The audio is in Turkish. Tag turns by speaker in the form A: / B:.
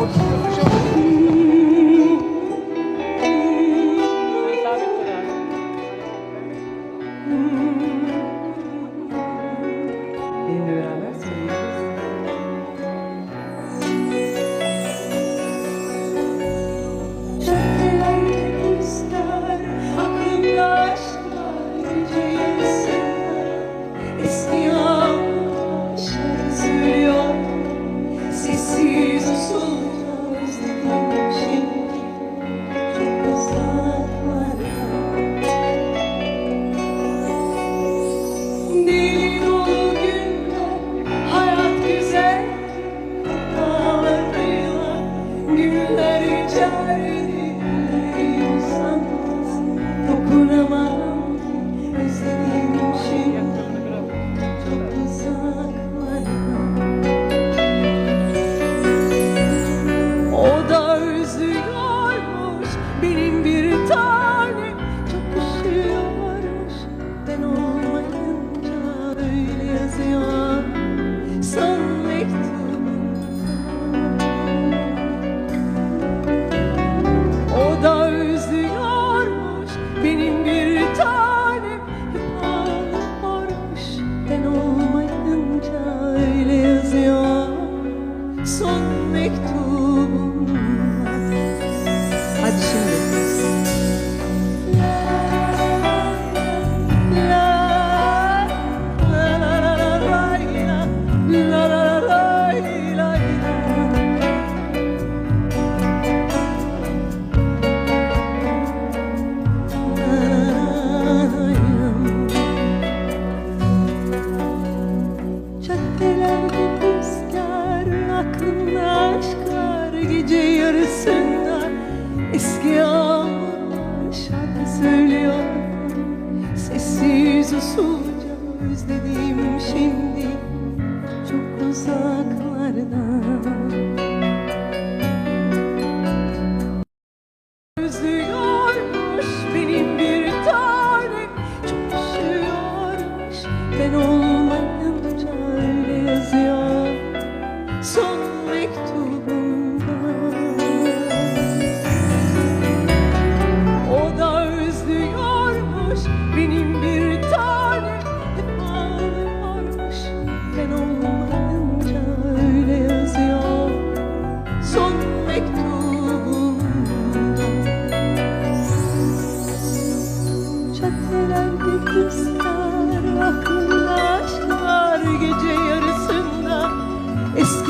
A: Sabe por. Let it içerisinde görsünler Eski aşağı söylüyor. Sessiz usulca özledim şimdi Çok uzaklardan. söylendi kızlar aklında aşklar gece yarısında. Eski